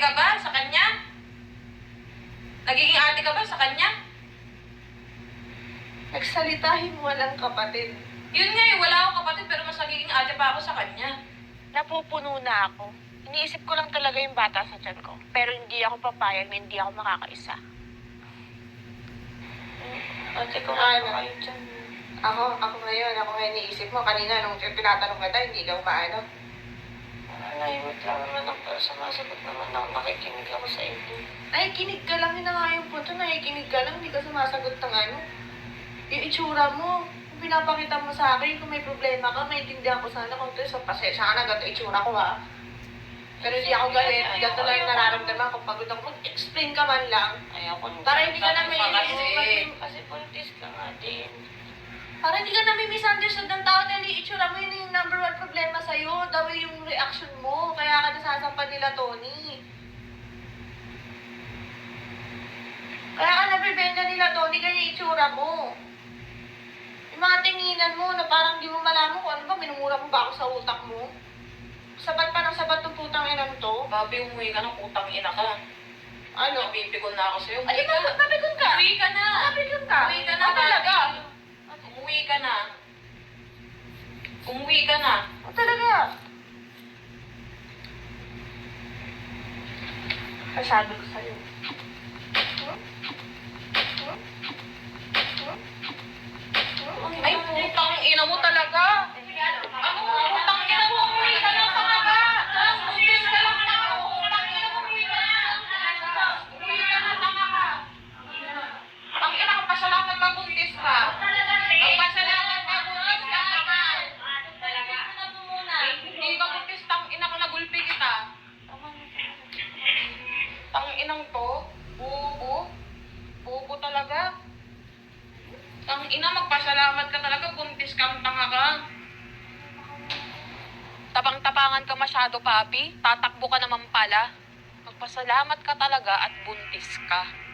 ka ba sa kanya? Nagiging ate ka ba sa kanya? Nagsalitahin mo walang kapatid. Yun nga eh, wala akong kapatid pero mas nagiging ate pa ako sa kanya. Napupuno na ako. Iniisip ko lang talaga yung bata sa tiyan ko. Pero hindi ako papayag na hindi ako makakaisa. Ate ko ano? Ako, ako ngayon, ako ngayon iniisip mo. Kanina nung tinatanong kita, hindi daw maano. Naiwag lang naman ako pero sumasagot naman ako. Nakikinig ako sa inyo. Nakikinig ka lang, yun na nga yung punto. Nakikinig ka lang, hindi ka sumasagot ng ano. Yung itsura mo, kung pinapakita mo sa akin, kung may problema ka, maintindihan ko sana kung ito, so pasensya ka na, ganito itsura ko ha. Pero hindi ako galit, ganito lang yung nararamdaman ko. Pagod ako, mag-explain ka man lang. Ayoko nung Para hindi ka na may Kasi- Kasi, buntis ka nga din. Para hindi ka na misunderstood ng tao dahil yung itsura mo yun yung number one problema yung reaction mo. Kaya ka nasasampan nila, Tony. Kaya ka nabibenta nila, Tony, kaya itsura mo. Yung mga tinginan mo na parang di mo malaman kung ano ba, minumura mo ba ako sa utak mo? Sabat pa ng sabat ng putang inan to. Babi, umuwi ka ng putang ina ka. Ano? Nabibigol na ako sa'yo. Ay, Umuwi ka. ba- babikon ka? Umuwi ka na. Babikon ka? Umuwi ka na, Ah, talaga? Babi. Umuwi ka na. Umuwi ka na. Ah, talaga? Kasabi ko sa'yo. Inang to, bubo. Bubo talaga. Tang ina, magpasalamat ka talaga, buntis kang tanga ka. Tapang-tapangan ka masyado, papi. Tatakbo ka naman pala. Magpasalamat ka talaga at buntis ka.